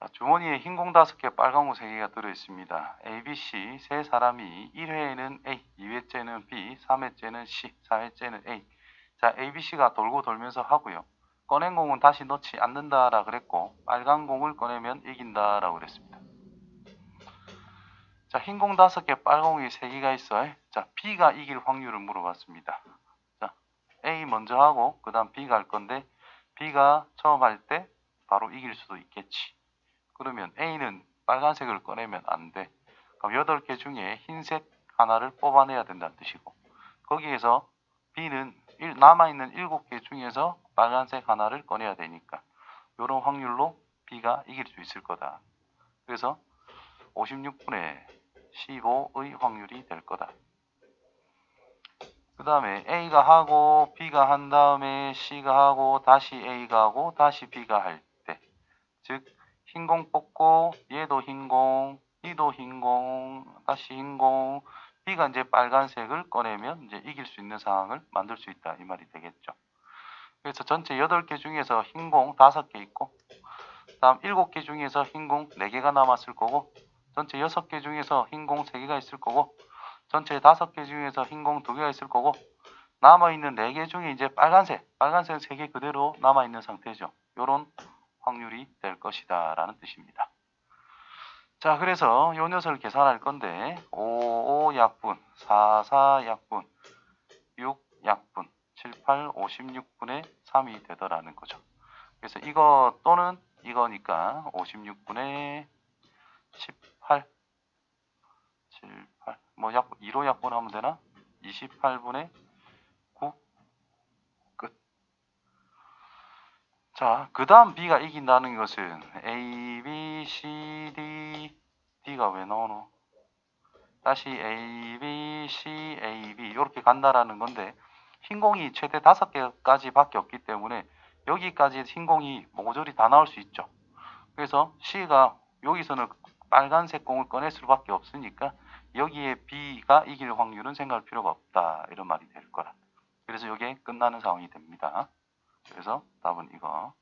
자, 주머니에 흰공 다섯 개, 빨간 공 세 개가 들어 있습니다. A, B, C 세 사람이 1회에는 A, 2회째는 B, 3회째는 C, 4회째는 A. 자, A, B, C가 돌고 돌면서 하고요. 꺼낸 공은 다시 넣지 않는다라 그랬고 빨간 공을 꺼내면 이긴다라고 그랬습니다. 자, 흰 공 다섯 개, 빨간 공이 세 개가 있어요. 자, B가 이길 확률을 물어봤습니다. 자, A 먼저 하고 그다음 B가 할 건데 B가 처음 할 때 바로 이길 수도 있겠지. 그러면 A는 빨간색을 꺼내면 안 돼. 그럼 8개 중에 흰색 하나를 뽑아내야 된다는 뜻이고 거기에서 B는 일- 남아있는 7개 중에서 빨간색 하나를 꺼내야 되니까 이런 확률로 B가 이길 수 있을 거다. 그래서 56분의 15의 확률이 될 거다. 그 다음에 A가 하고 B가 한 다음에 C가 하고 다시 A가 하고 다시 B가 할 때 즉 흰 공 뽑고 얘도 흰공 이도 흰 공 다시 흰 공 B가 이제 빨간색을 꺼내면 이제 이길 수 있는 상황을 만들 수 있다 이 말이 되겠죠. 그래서 전체 8개 중에서 흰 공 5개 있고 다음 7개 중에서 흰 공 4개가 남았을 거고 전체 6개 중에서 흰 공 3개가 있을 거고 전체 5개 중에서 흰 공 2개가 있을 거고 남아있는 4개 중에 이제 빨간색 빨간색 3개 그대로 남아있는 상태죠. 요런 확률이 될 것이다 라는 뜻입니다. 자 그래서 요 녀석을 계산할 건데 5, 5 약분 4, 4 약분 6 약분 7, 8, 56분의 3이 되더라는 거죠. 그래서 이거 또는 이거니까 56분의 18 7, 8, 뭐 약, 2로 약분하면 되나? 28분의 9 끝. 자, 그 다음 B가 이긴다는 것은 A, B, C, D, D가 왜 나오노? 다시 A, B, C, A, B 이렇게 간다라는 건데 흰 공이 최대 다섯 개까지 밖에 없기 때문에 여기까지 흰 공이 모조리 다 나올 수 있죠. 그래서 C가 여기서는 빨간색 공을 꺼낼 수밖에 없으니까 여기에 B가 이길 확률은 생각할 필요가 없다 이런 말이 될 거라. 그래서 이게 끝나는 상황이 됩니다. 그래서 답은 이거.